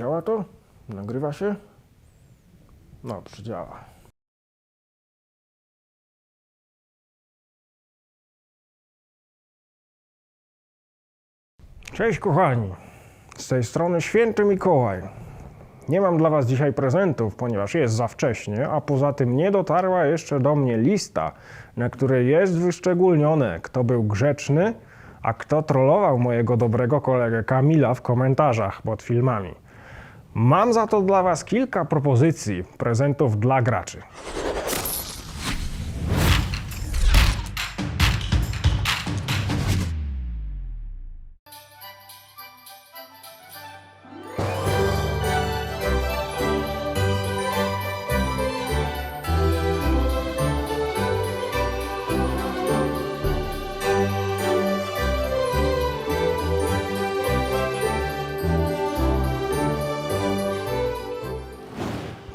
Działa to? Nagrywa się? Dobrze, działa. Cześć kochani, z tej strony Święty Mikołaj. Nie mam dla Was dzisiaj prezentów, ponieważ jest za wcześnie, a poza tym nie dotarła jeszcze do mnie lista, na której jest wyszczególnione, kto był grzeczny, a kto trollował mojego dobrego kolegę Kamila w komentarzach pod filmami. Mam za to dla Was kilka propozycji prezentów dla graczy.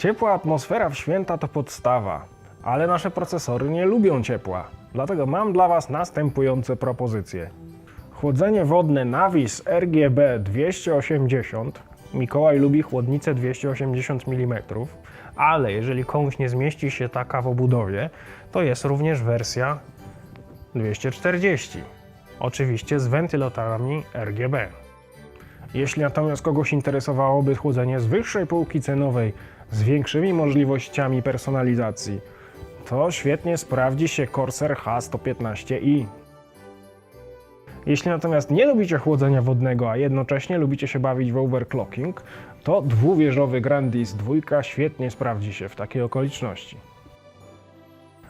Ciepła atmosfera w święta to podstawa, ale nasze procesory nie lubią ciepła. Dlatego mam dla Was następujące propozycje. Chłodzenie wodne Navis RGB 280. Mikołaj lubi chłodnicę 280 mm, ale jeżeli komuś nie zmieści się taka w obudowie, to jest również wersja 240. Oczywiście z wentylatorami RGB. Jeśli natomiast kogoś interesowałoby chłodzenie z wyższej półki cenowej z większymi możliwościami personalizacji, to świetnie sprawdzi się Corsair H115i. Jeśli natomiast nie lubicie chłodzenia wodnego, a jednocześnie lubicie się bawić w overclocking, to dwuwieżowy Grandis 2 świetnie sprawdzi się w takiej okoliczności.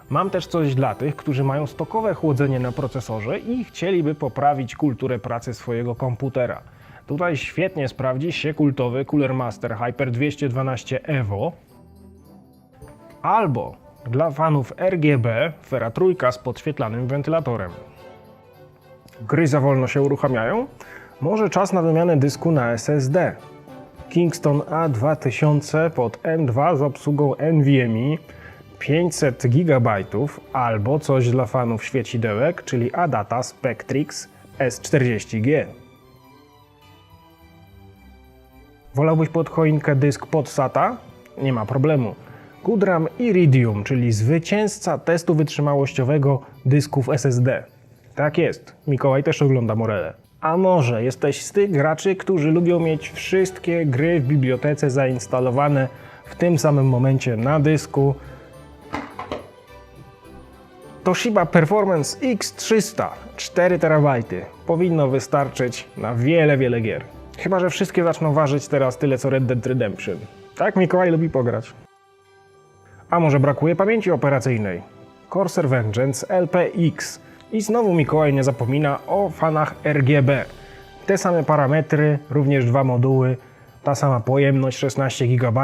Mam też coś dla tych, którzy mają stokowe chłodzenie na procesorze i chcieliby poprawić kulturę pracy swojego komputera. Tutaj świetnie sprawdzi się kultowy Cooler Master Hyper 212 Evo albo dla fanów RGB Fera Trójka z podświetlanym wentylatorem. Gry za wolno się uruchamiają? Może czas na wymianę dysku na SSD. Kingston A2000 pod M2 z obsługą NVMe 500 GB albo coś dla fanów świecidełek, czyli Adata Spectrix S40G. Wolałbyś pod choinkę dysk pod SATA? Nie ma problemu. Goodram Iridium, czyli zwycięzca testu wytrzymałościowego dysków SSD. Tak jest, Mikołaj też ogląda Morele. A może jesteś z tych graczy, którzy lubią mieć wszystkie gry w bibliotece zainstalowane w tym samym momencie na dysku? Toshiba Performance X300 4 TB powinno wystarczyć na wiele, wiele gier. Chyba, że wszystkie zaczną ważyć teraz tyle co Red Dead Redemption. Tak, Mikołaj lubi pograć. A może brakuje pamięci operacyjnej? Corsair Vengeance LPX. I znowu Mikołaj nie zapomina o fanach RGB. Te same parametry, również dwa moduły, ta sama pojemność 16 GB,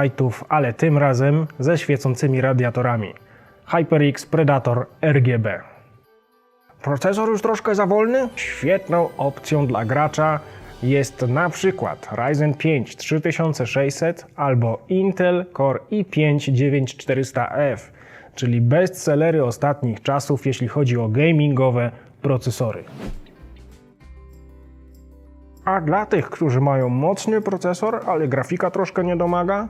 ale tym razem ze świecącymi radiatorami. HyperX Predator RGB. Procesor już troszkę za wolny? Świetną opcją dla gracza jest na przykład Ryzen 5 3600 albo Intel Core i5 9400F, czyli bestsellery ostatnich czasów, jeśli chodzi o gamingowe procesory. A dla tych, którzy mają mocny procesor, ale grafika troszkę nie domaga,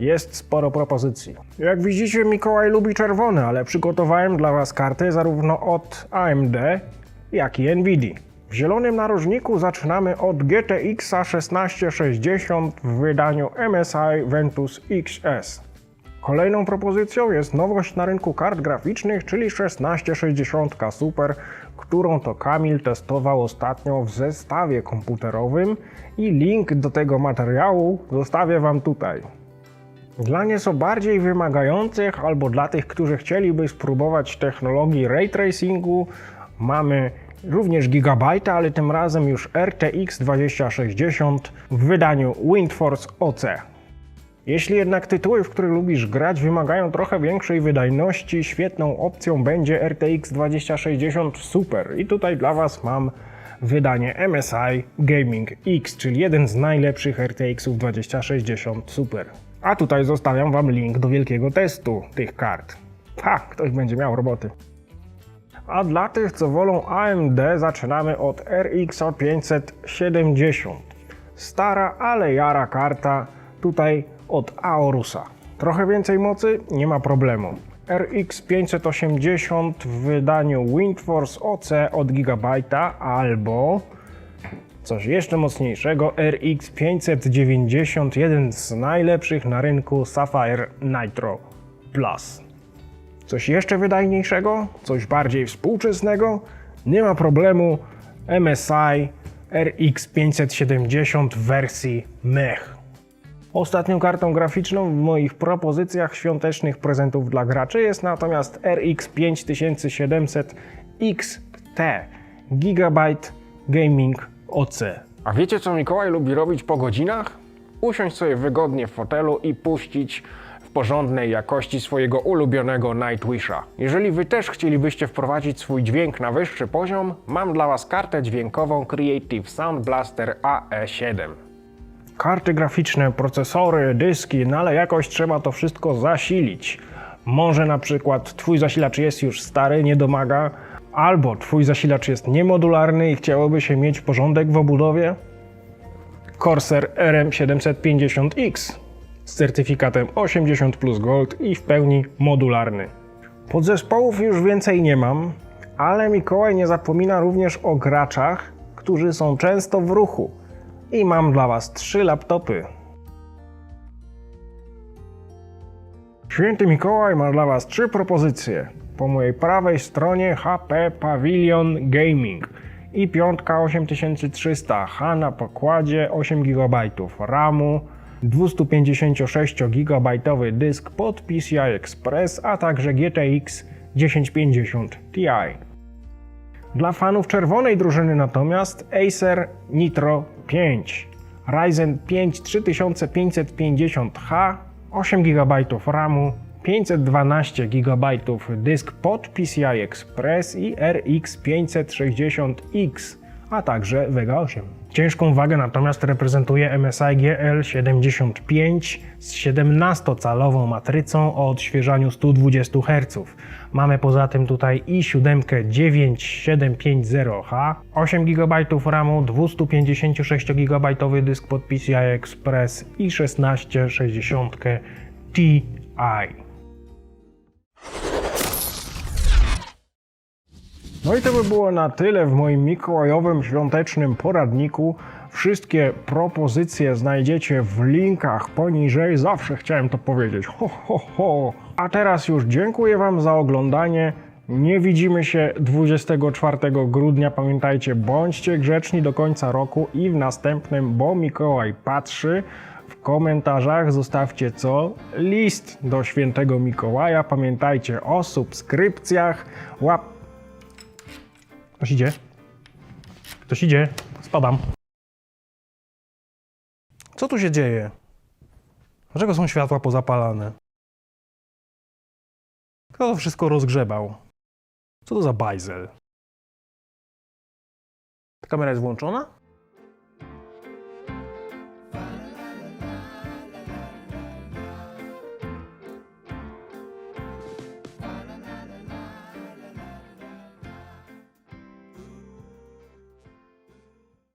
jest sporo propozycji. Jak widzicie, Mikołaj lubi czerwone, ale przygotowałem dla Was karty zarówno od AMD, jak i Nvidia. W zielonym narożniku zaczynamy od GTX 1660 w wydaniu MSI Ventus XS. Kolejną propozycją jest nowość na rynku kart graficznych, czyli 1660 Super, którą to Kamil testował ostatnio w zestawie komputerowym i link do tego materiału zostawię Wam tutaj. Dla nieco bardziej wymagających albo dla tych, którzy chcieliby spróbować technologii ray tracingu, mamy również Gigabyte, ale tym razem już RTX 2060 w wydaniu WindForce OC. Jeśli jednak tytuły, w których lubisz grać, wymagają trochę większej wydajności, świetną opcją będzie RTX 2060 Super. I tutaj dla Was mam wydanie MSI Gaming X, czyli jeden z najlepszych RTX-ów 2060 Super. A tutaj zostawiam Wam link do wielkiego testu tych kart. Ha, ktoś będzie miał roboty. A dla tych, co wolą AMD, zaczynamy od RX 570. Stara, ale jara karta tutaj od Aorusa. Trochę więcej mocy? Nie ma problemu. RX 580 w wydaniu WindForce OC od Gigabyte'a albo coś jeszcze mocniejszego RX 590, jeden z najlepszych na rynku Sapphire Nitro Plus. Coś jeszcze wydajniejszego? Coś bardziej współczesnego? Nie ma problemu. MSI RX 570 w wersji mech. Ostatnią kartą graficzną w moich propozycjach świątecznych prezentów dla graczy jest natomiast RX 5700 XT Gigabyte Gaming OC. A wiecie co Mikołaj lubi robić po godzinach? Usiąść sobie wygodnie w fotelu i puścić porządnej jakości swojego ulubionego Nightwisha. Jeżeli wy też chcielibyście wprowadzić swój dźwięk na wyższy poziom, mam dla was kartę dźwiękową Creative Sound Blaster AE7 karty graficzne, procesory, dyski, no ale jakoś trzeba to wszystko zasilić. Może na przykład twój zasilacz jest już stary, nie domaga, albo twój zasilacz jest niemodularny i chciałoby się mieć porządek w obudowie? Corsair RM750X z certyfikatem 80 plus Gold i w pełni modularny. Podzespołów już więcej nie mam, ale Mikołaj nie zapomina również o graczach, którzy są często w ruchu. I mam dla Was trzy laptopy. Święty Mikołaj ma dla Was trzy propozycje. Po mojej prawej stronie HP Pavilion Gaming i piątka 8300 H na pokładzie 8 GB RAMu, 256 GB dysk pod PCI Express, a także GTX 1050 Ti. Dla fanów czerwonej drużyny natomiast Acer Nitro 5, Ryzen 5 3550H, 8 GB RAMu, 512 GB dysk pod PCI Express i RX 560X, a także Vega 8. Ciężką wagę natomiast reprezentuje MSI GL75 z 17-calową matrycą o odświeżaniu 120 Hz. Mamy poza tym tutaj i 7 9750H, 8 GB RAMu, 256 GB dysk pod PCI Express i 1660 Ti. No i to by było na tyle w moim mikołajowym świątecznym poradniku. Wszystkie propozycje znajdziecie w linkach poniżej. Zawsze chciałem to powiedzieć. Ho, ho, ho. A teraz już dziękuję Wam za oglądanie. Nie widzimy się 24 grudnia. Pamiętajcie, bądźcie grzeczni do końca roku i w następnym, bo Mikołaj patrzy. W komentarzach zostawcie co? List do świętego Mikołaja. Pamiętajcie o subskrypcjach. Łap Ktoś idzie. Ktoś idzie. Spadam. Co tu się dzieje? Dlaczego są światła pozapalane? Kto to wszystko rozgrzebał? Co to za bajzel? Ta kamera jest włączona?